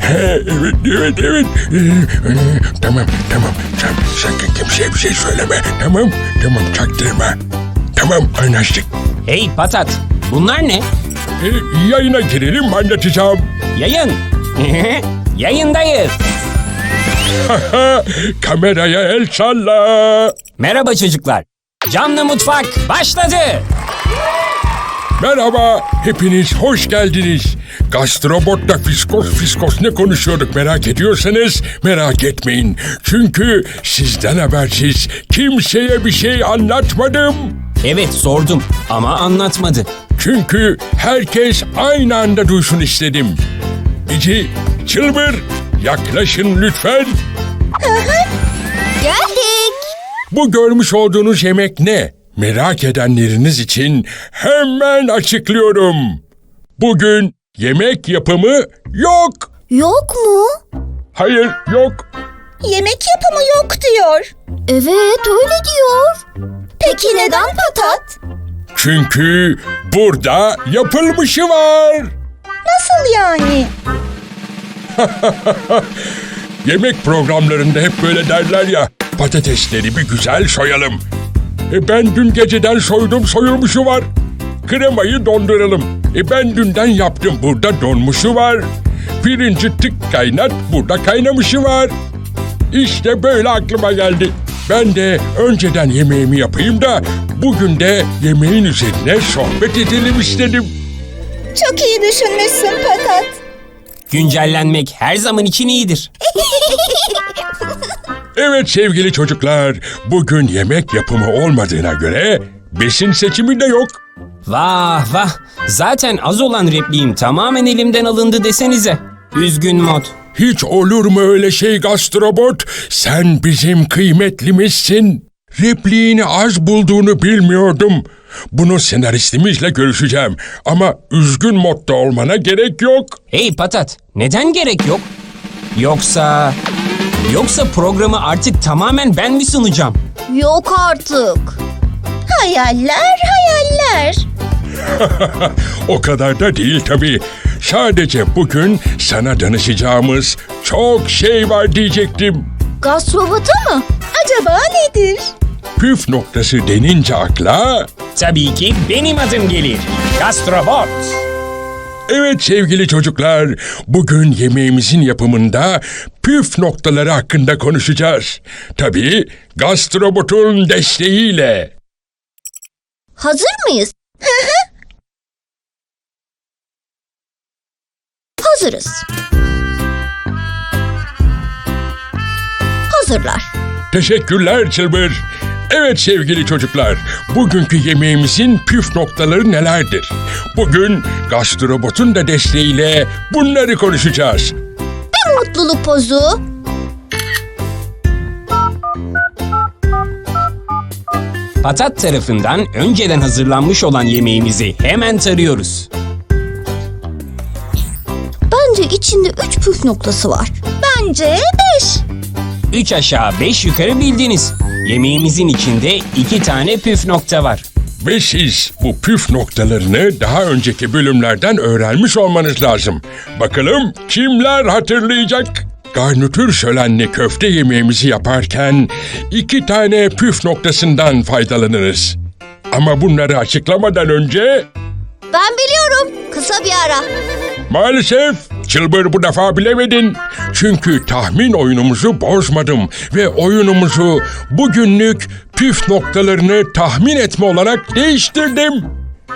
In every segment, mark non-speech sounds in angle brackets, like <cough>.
he evet evet evet. E, tamam tamam sen sakın kimseye bir şey söyleme. Tamam tamam çaktırma. Tamam anlaştık. Hey Patat, bunlar ne? Ee, yayına girelim anlatacağım. Yayın. <laughs> Yayındayız. <laughs> Kameraya el salla. Merhaba çocuklar. Canlı Mutfak başladı. Merhaba, hepiniz hoş geldiniz. Gastrobot'la fiskos fiskos ne konuşuyorduk merak ediyorsanız merak etmeyin. Çünkü sizden habersiz kimseye bir şey anlatmadım. Evet sordum ama anlatmadı. Çünkü herkes aynı anda duysun istedim. Bici, Çılbır, yaklaşın lütfen. Geldik. Bu görmüş olduğunuz yemek ne? Merak edenleriniz için hemen açıklıyorum. Bugün yemek yapımı yok. Yok mu? Hayır, yok. Yemek yapımı yok diyor. Evet öyle diyor. Peki neden patat? Çünkü burada yapılmışı var. Nasıl yani? <laughs> Yemek programlarında hep böyle derler ya, patatesleri bir güzel soyalım. E ben dün geceden soydum, soyulmuşu var. Kremayı donduralım. E ben dünden yaptım, burada donmuşu var. Pirinci tık kaynat, burada kaynamışı var. İşte böyle aklıma geldi. Ben de önceden yemeğimi yapayım da bugün de yemeğin üzerine sohbet edelim istedim. Çok iyi düşünmüşsün patat. Güncellenmek her zaman için iyidir. <laughs> Evet sevgili çocuklar, bugün yemek yapımı olmadığına göre besin seçimi de yok. Vah vah. Zaten az olan repliğim tamamen elimden alındı desenize. Üzgün mod. Hiç olur mu öyle şey gastrobot? Sen bizim kıymetlimizsin. Repliğini az bulduğunu bilmiyordum. Bunu senaristimizle görüşeceğim. Ama üzgün modda olmana gerek yok. Hey Patat, neden gerek yok? Yoksa... Yoksa programı artık tamamen ben mi sunacağım? Yok artık. Hayaller hayaller. <laughs> O kadar da değil tabii. Sadece bugün sana danışacağımız çok şey var diyecektim. Gastrobota mı? Acaba nedir? Püf noktası denince akla... Tabii ki benim adım gelir. Gastrobot. Evet sevgili çocuklar, bugün yemeğimizin yapımında püf noktaları hakkında konuşacağız. Tabii gastrobotun desteğiyle. Hazır mıyız? Hazırız. Hazırlar. Teşekkürler Çılbır. Evet sevgili çocuklar, bugünkü yemeğimizin püf noktaları nelerdir? Bugün gastrobotun da desteğiyle bunları konuşacağız. Bir mutluluk pozu. Patat tarafından önceden hazırlanmış olan yemeğimizi hemen tarıyoruz. Bence içinde üç püf noktası var. Bence beş. Üç aşağı beş yukarı bildiniz. Yemeğimizin içinde iki tane püf nokta var. Ve siz bu püf noktalarını daha önceki bölümlerden öğrenmiş olmanız lazım. Bakalım kimler hatırlayacak? Garnitür şölenli köfte yemeğimizi yaparken iki tane püf noktasından faydalanırız. Ama bunları açıklamadan önce Ben biliyorum. Kısa bir ara. Maalesef çılbır bu defa bilemedin. Çünkü tahmin oyunumuzu bozmadım ve oyunumuzu bugünlük püf noktalarını tahmin etme olarak değiştirdim.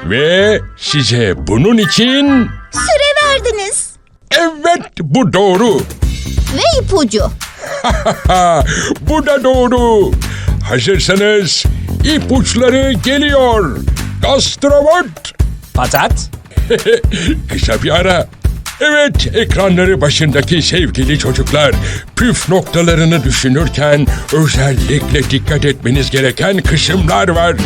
Ve size bunun için Süre verdiniz. evet bu doğru. Ve ipucu. <laughs> Bu da doğru. Hazırsanız ipuçları geliyor. Gastrobot. Patat, <laughs> Kısa bir ara. Evet, ekranları başındaki sevgili çocuklar, püf noktalarını düşünürken özellikle dikkat etmeniz gereken kısımlar var.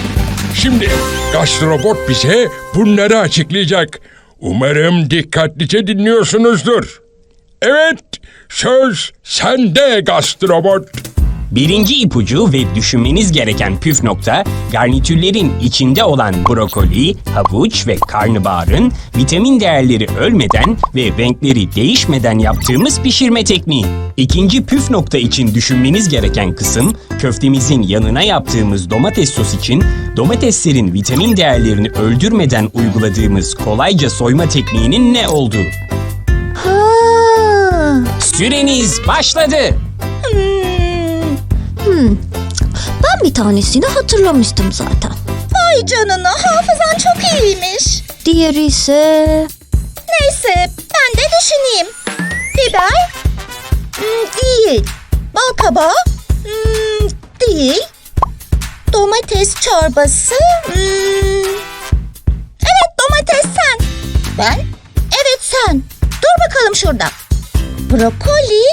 Şimdi gastrobot bize bunları açıklayacak. Umarım dikkatlice dinliyorsunuzdur. Evet, söz sende gastrobot. Birinci ipucu ve düşünmeniz gereken püf nokta, garnitürlerin içinde olan brokoli, havuç ve karnabaharın vitamin değerleri ölmeden ve renkleri değişmeden yaptığımız pişirme tekniği. İkinci püf nokta için düşünmeniz gereken kısım, köftemizin yanına yaptığımız domates sos için domateslerin vitamin değerlerini öldürmeden uyguladığımız kolayca soyma tekniğinin ne olduğu. Süreniz başladı. Hmm. Ben bir tanesini hatırlamıştım zaten. Vay canına hafızan çok iyiymiş. Diğeri ise... Neyse ben de düşüneyim. Biber? Hmm, değil. Bal kabağı? Hmm, değil. Domates çorbası? Hmm. Evet domates sen. Ben? Evet sen. Dur bakalım şurada. Brokoli?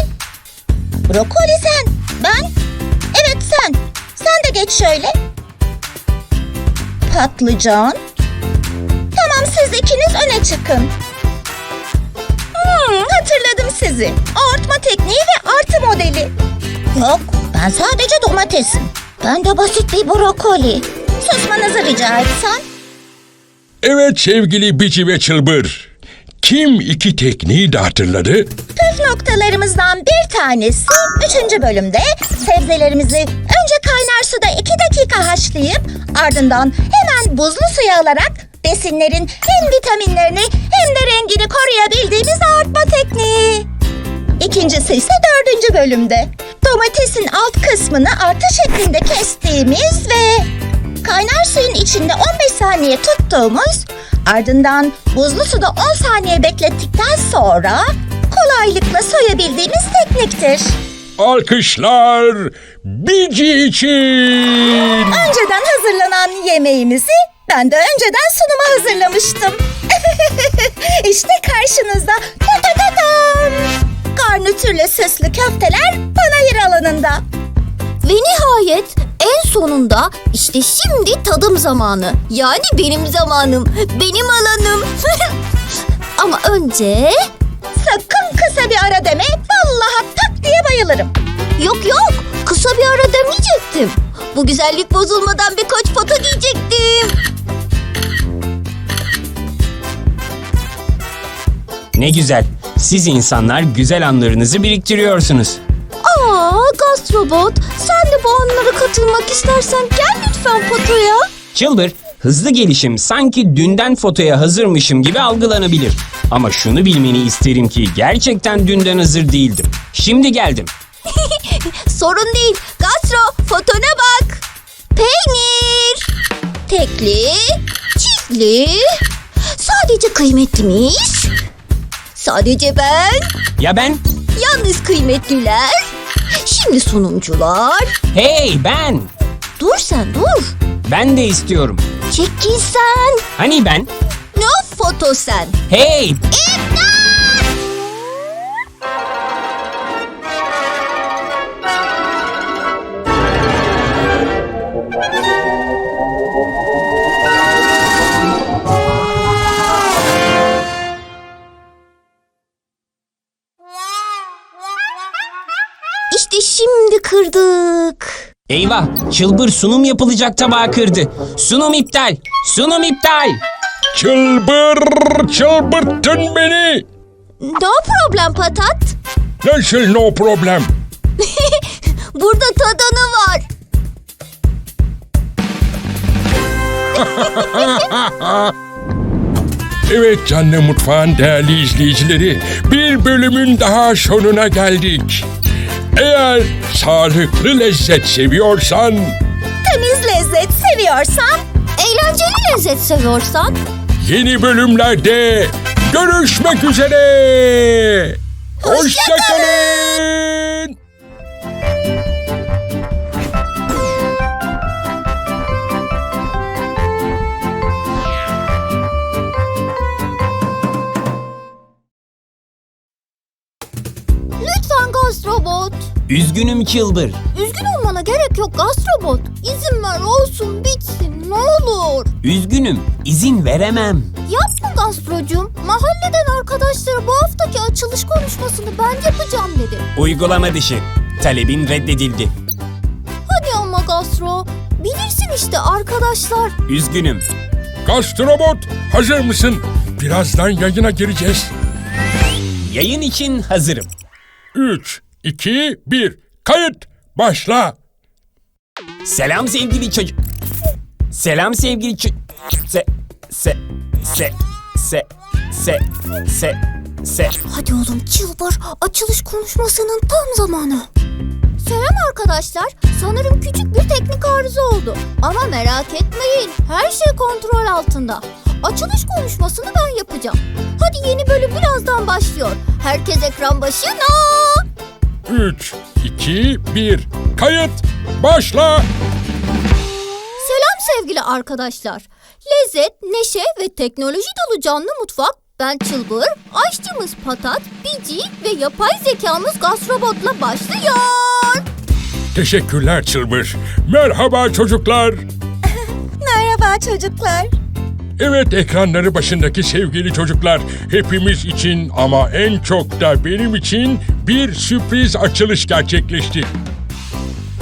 Brokoli sen. Ben? Sen. Sen de geç şöyle. Patlıcan. Tamam siz ikiniz öne çıkın. Hmm, hatırladım sizi. Artma tekniği ve artı modeli. Yok ben sadece domatesim. Ben de basit bir brokoli. Susmanızı rica etsem. Evet sevgili Bici ve Çılbır. Kim iki tekniği de hatırladı? Püf noktalarımızdan bir tanesi 3. bölümde sebzelerimizi önce kaynar suda 2 dakika haşlayıp ardından hemen buzlu suya alarak besinlerin hem vitaminlerini hem de rengini koruyabildiğimiz artma tekniği. İkincisi ise dördüncü bölümde. Domatesin alt kısmını artı şeklinde kestiğimiz ve kaynar suyun içinde 15 saniye tuttuğumuz ardından buzlu suda 10 saniye beklettikten sonra kolaylıkla soyabildiğimiz tekniktir. Alkışlar Bici için. Önceden hazırlanan yemeğimizi ben de önceden sunuma hazırlamıştım. <laughs> işte karşınızda ta ta ta tam. Garnitürle süslü köfteler panayır alanında. Ve nihayet en sonunda işte şimdi tadım zamanı. Yani benim zamanım, benim alanım. <laughs> Ama önce... Sakın kısa bir ara deme. Vallahi tak diye bayılırım. Yok yok, kısa bir ara demeyecektim. Bu güzellik bozulmadan birkaç foto giyecektim. Ne güzel. Siz insanlar güzel anlarınızı biriktiriyorsunuz. Aa Gastrobot, sen de bu anlara katılmak istersen gel lütfen fotoya. Çılbır, hızlı gelişim sanki dünden fotoya hazırmışım gibi algılanabilir. Ama şunu bilmeni isterim ki gerçekten dünden hazır değildim. Şimdi geldim. <laughs> Sorun değil, Gastro fotona bak. Peynir. Tekli, çiftli. Sadece kıymetlimiz. Sadece ben. Ya ben? Yalnız kıymetliler. Şimdi sunumcular. Hey ben! Dur sen dur. Ben de istiyorum. Çekil sen. Hani ben? Ne foto sen? Hey! İşte Eyvah! Çılbır sunum yapılacak tabağı kırdı. Sunum iptal! Sunum iptal! Çılbır çılbırttın beni. No problem patat. Nasıl no problem? <laughs> Burada tadanı var. <laughs> Evet canlı mutfağın değerli izleyicileri bir bölümün daha sonuna geldik. Eğer sağlıklı lezzet seviyorsan Temiz lezzet seviyorsan Eğlenceli lezzet seviyorsan yeni bölümlerde görüşmek üzere. Hoşçakalın. lütfen gastrobot. Üzgünüm Çılbır. Üzgün olmana gerek yok gastrobot. İzin ver olsun bitsin ne olur. Üzgünüm. İzin veremem. Yapma gastrocum. Mahalleden arkadaşları bu haftaki açılış konuşmasını ben yapacağım dedi. Uygulama dışı. Talebin reddedildi. işte arkadaşlar. Üzgünüm. Gastrobot hazır mısın? Birazdan yayına gireceğiz. Yayın için hazırım. 3, 2, 1. Kayıt. Başla. Selam sevgili çocuk. Selam sevgili çocuk. Se, se, se, se, se, se, se. Hadi oğlum çılbır açılış konuşmasının tam zamanı. Selam arkadaşlar. Sanırım küçük bir teknik arıza oldu. Ama merak etmeyin. Her şey kontrol altında. Açılış konuşmasını ben yapacağım. Hadi yeni bölüm birazdan başlıyor. Herkes ekran başına. 3, 2, 1. Kayıt. Başla. Selam sevgili arkadaşlar. Lezzet, neşe ve teknoloji dolu canlı mutfak ben Çılbır, aşçımız Patat, Bici ve yapay zekamız Gastrobot'la başlıyor. Teşekkürler Çılbır. Merhaba çocuklar. <laughs> Merhaba çocuklar. Evet ekranları başındaki sevgili çocuklar, hepimiz için ama en çok da benim için bir sürpriz açılış gerçekleşti.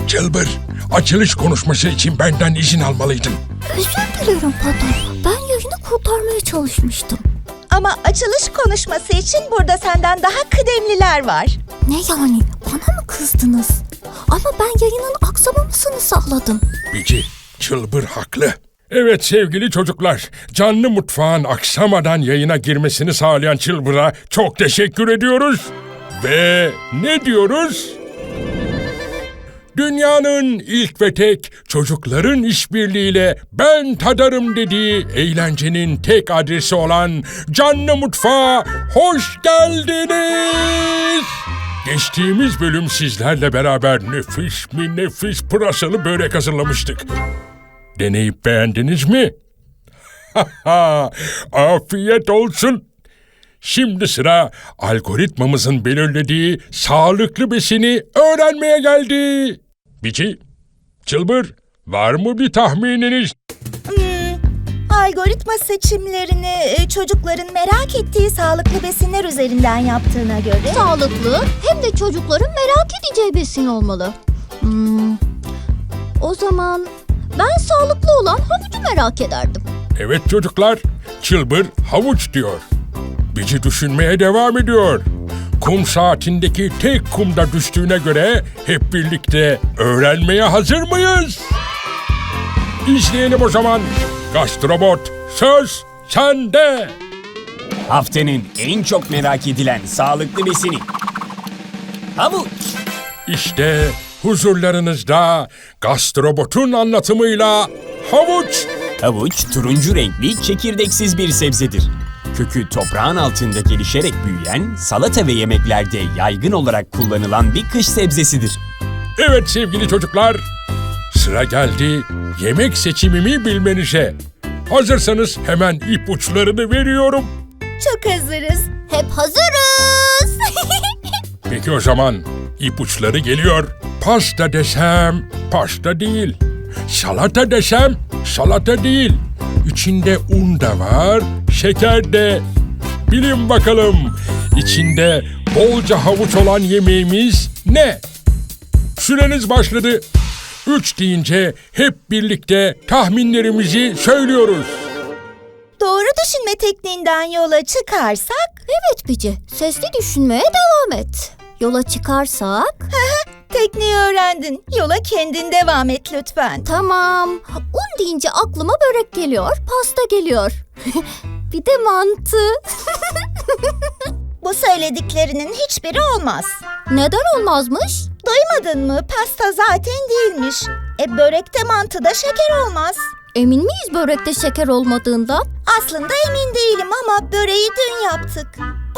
Çılbır, açılış konuşması için benden izin almalıydın. Özür dilerim Patat. Ben yayını kurtarmaya çalışmıştım. Ama açılış konuşması için burada senden daha kıdemliler var. Ne yani? Bana mı kızdınız? Ama ben yayının aksamamasını sağladım. Bici, Çılbır haklı. Evet sevgili çocuklar, canlı mutfağın aksamadan yayına girmesini sağlayan Çılbır'a çok teşekkür ediyoruz. Ve ne diyoruz? Dünyanın ilk ve tek çocukların işbirliğiyle ben tadarım dediği eğlencenin tek adresi olan Canlı Mutfağa hoş geldiniz. Geçtiğimiz bölüm sizlerle beraber nefis mi nefis pırasalı börek hazırlamıştık. Deneyip beğendiniz mi? <laughs> Afiyet olsun. Şimdi sıra algoritmamızın belirlediği sağlıklı besini öğrenmeye geldi. Bici, Çılbır, var mı bir tahmininiz? Algoritma seçimlerini e, çocukların merak ettiği sağlıklı besinler üzerinden yaptığına göre... Sağlıklı hem de çocukların merak edeceği besin olmalı. Hmm, o zaman ben sağlıklı olan havucu merak ederdim. Evet çocuklar, Çılbır havuç diyor. Bici düşünmeye devam ediyor. Kum saatindeki tek kumda düştüğüne göre hep birlikte öğrenmeye hazır mıyız? İzleyelim o zaman. Gastrobot söz sende. Haftanın en çok merak edilen sağlıklı besini. Havuç. İşte huzurlarınızda gastrobotun anlatımıyla havuç. Havuç turuncu renkli çekirdeksiz bir sebzedir. Kökü toprağın altında gelişerek büyüyen, salata ve yemeklerde yaygın olarak kullanılan bir kış sebzesidir. Evet sevgili çocuklar, sıra geldi yemek seçimimi bilmenize. Hazırsanız hemen ipuçlarını veriyorum. Çok hazırız. Hep hazırız. <laughs> Peki o zaman ipuçları geliyor. Pasta desem pasta değil. Salata desem salata değil. İçinde un da var, şeker de. Bilin bakalım içinde bolca havuç olan yemeğimiz ne? Süreniz başladı. Üç deyince hep birlikte tahminlerimizi söylüyoruz. Doğru düşünme tekniğinden yola çıkarsak... evet Bici, sesli düşünmeye devam et. Yola çıkarsak... Tekniği öğrendin. Yola kendin devam et lütfen. Tamam. Un deyince aklıma börek geliyor, pasta geliyor. <laughs> bir de mantı. <laughs> Bu söylediklerinin hiçbiri olmaz. Neden olmazmış? Duymadın mı? Pasta zaten değilmiş. E börekte mantıda şeker olmaz. Emin miyiz börekte şeker olmadığından? Aslında emin değilim ama böreği dün yaptık.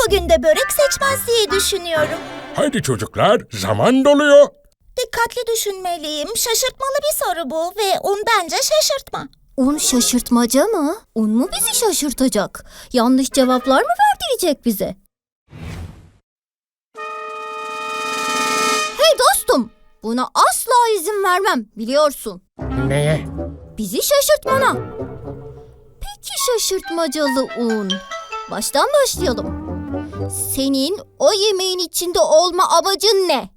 Bugün de börek seçmez diye düşünüyorum. Haydi çocuklar zaman doluyor. Dikkatli düşünmeliyim. Şaşırtmalı bir soru bu ve un bence şaşırtma. Un şaşırtmaca mı? Un mu bizi şaşırtacak? Yanlış cevaplar mı verdirecek bize? Hey dostum! Buna asla izin vermem biliyorsun. Neye? Bizi şaşırtmana. Peki şaşırtmacalı un. Baştan başlayalım. Senin o yemeğin içinde olma amacın ne?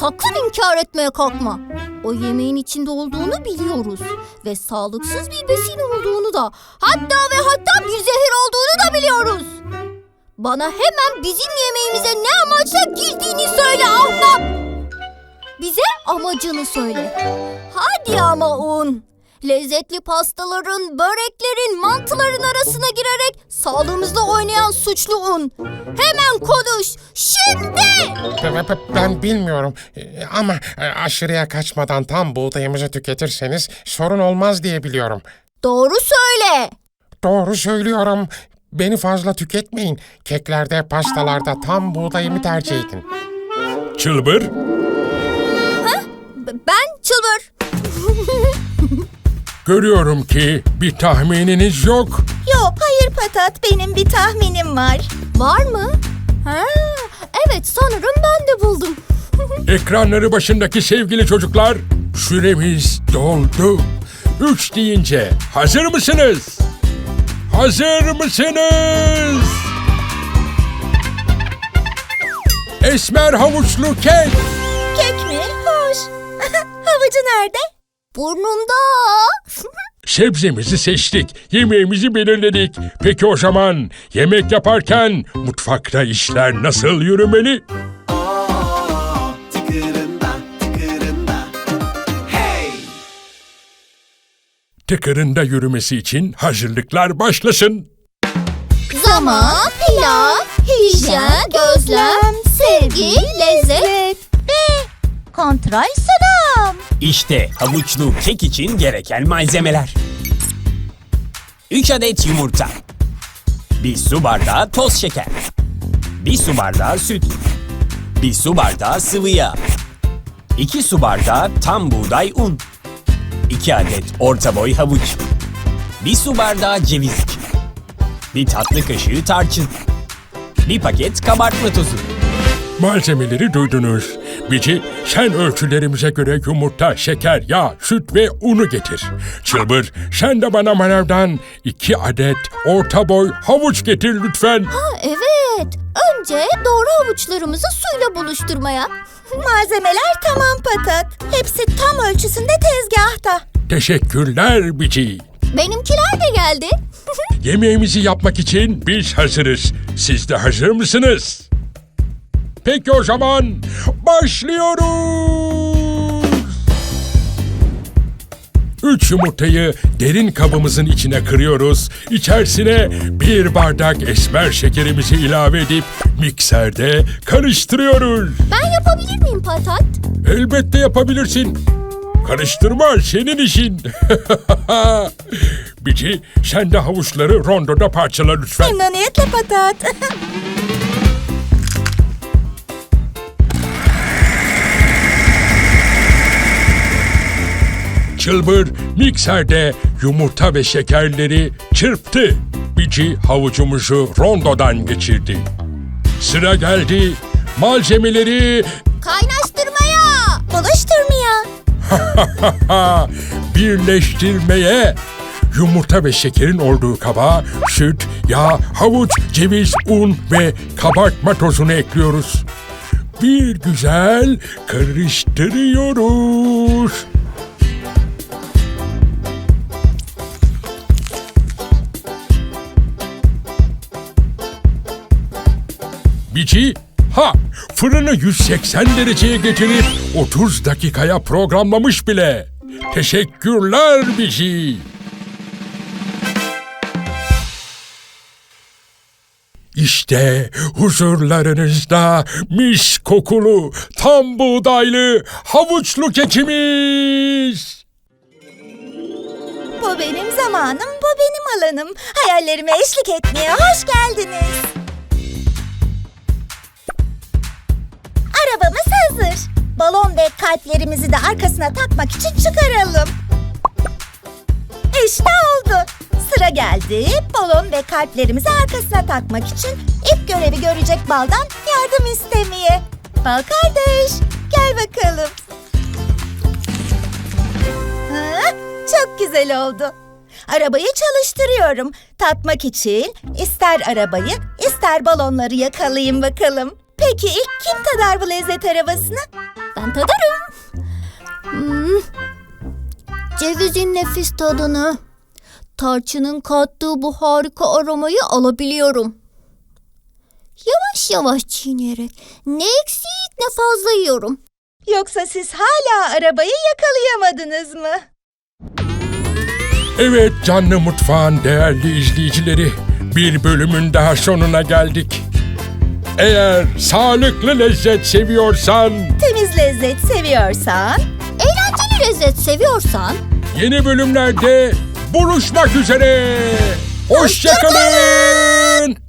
Sakın inkar etmeye kalkma. O yemeğin içinde olduğunu biliyoruz. Ve sağlıksız bir besin olduğunu da. Hatta ve hatta bir zehir olduğunu da biliyoruz. Bana hemen bizim yemeğimize ne amaçla girdiğini söyle ahbap. Bize amacını söyle. Hadi ama un. Lezzetli pastaların, böreklerin, mantıların arasına girerek sağlığımızda oynayan suçlu un. Hemen konuş. Şimdi. Ben- ben- Ben bilmiyorum Ee, ama e, aşırıya kaçmadan tam buğdayımızı tüketirseniz sorun olmaz diye biliyorum. Doğru söyle. Doğru söylüyorum. Beni fazla tüketmeyin. Keklerde, pastalarda tam buğdayımı tercih edin. Çılbır, B- ben Çılbır. <laughs> görüyorum ki bir tahmininiz yok. Yok hayır Patat benim bir tahminim var. Var mı? Ha, evet sanırım ben de buldum. <laughs> Ekranları başındaki sevgili çocuklar, süremiz doldu. Üç deyince hazır mısınız? Hazır mısınız? Esmer havuçlu kek. Kek mi? Hoş. <laughs> Havucu nerede? Burnumda. Sebzemizi seçtik, yemeğimizi belirledik. Peki o zaman yemek yaparken mutfakta işler nasıl yürümeli? tıkırında tıkırında Hey! Tıkırında yürümesi için hazırlıklar başlasın. Zaman, pilav, hijyen, gözlem, sevgi, lezzet. Ve kontrol. İşte havuçlu kek için gereken malzemeler. 3 adet yumurta. 1 su bardağı toz şeker. 1 su bardağı süt. 1 su bardağı sıvı yağ. 2 su bardağı tam buğday un. 2 adet orta boy havuç. 1 su bardağı cevizlik. 1 tatlı kaşığı tarçın. 1 paket kabartma tozu. Malzemeleri duydunuz. Bici, sen ölçülerimize göre yumurta, şeker, yağ, süt ve unu getir. Çılbır, sen de bana manavdan iki adet orta boy havuç getir lütfen. Ha, evet. Önce doğru havuçlarımızı suyla buluşturmaya. Malzemeler tamam Patat. Hepsi tam ölçüsünde tezgahta. Teşekkürler Bici. Benimkiler de geldi. Yemeğimizi yapmak için biz hazırız. Siz de hazır mısınız? Peki o zaman başlıyoruz. Üç yumurtayı derin kabımızın içine kırıyoruz. İçerisine bir bardak esmer şekerimizi ilave edip mikserde karıştırıyoruz. Ben yapabilir miyim patat? Elbette yapabilirsin. Karıştırma senin işin. <laughs> Bici sen de havuçları rondoda parçala lütfen. Memnuniyetle Patat. <laughs> Çılbır mikserde yumurta ve şekerleri çırptı. Bici havucumuzu rondodan geçirdi. Sıra geldi malzemeleri Kaynaştırmaya. Buluşturmaya. <laughs> birleştirmeye. Yumurta ve şekerin olduğu kaba süt, yağ, havuç, ceviz, un ve kabartma tozunu ekliyoruz. Bir güzel karıştırıyoruz. Bici, ha fırını 180 dereceye getirip 30 dakikaya programlamış bile. Teşekkürler Bici. İşte huzurlarınızda mis kokulu, tam buğdaylı, havuçlu kekimiz. Bu benim zamanım, bu benim alanım. Hayallerime eşlik etmeye hoş geldiniz. Arabamız hazır. Balon ve kalplerimizi de arkasına takmak için çıkaralım. İşte oldu. Sıra geldi. Balon ve kalplerimizi arkasına takmak için ilk görevi görecek baldan yardım istemeye. Bal kardeş, gel bakalım. Ha, çok güzel oldu. Arabayı çalıştırıyorum. Tatmak için ister arabayı ister balonları yakalayayım bakalım. Peki ilk kim tadar bu lezzet arabasını? Ben tadarım. Cevizin nefis tadını, tarçının kattığı bu harika aromayı alabiliyorum. Yavaş yavaş çiğneyerek ne eksik ne fazla yiyorum. Yoksa siz hala arabayı yakalayamadınız mı? Evet canlı mutfağın değerli izleyicileri bir bölümün daha sonuna geldik. Eğer sağlıklı lezzet seviyorsan Temiz lezzet seviyorsan Eğlenceli lezzet seviyorsan yeni bölümlerde buluşmak üzere. Hoşçakalın.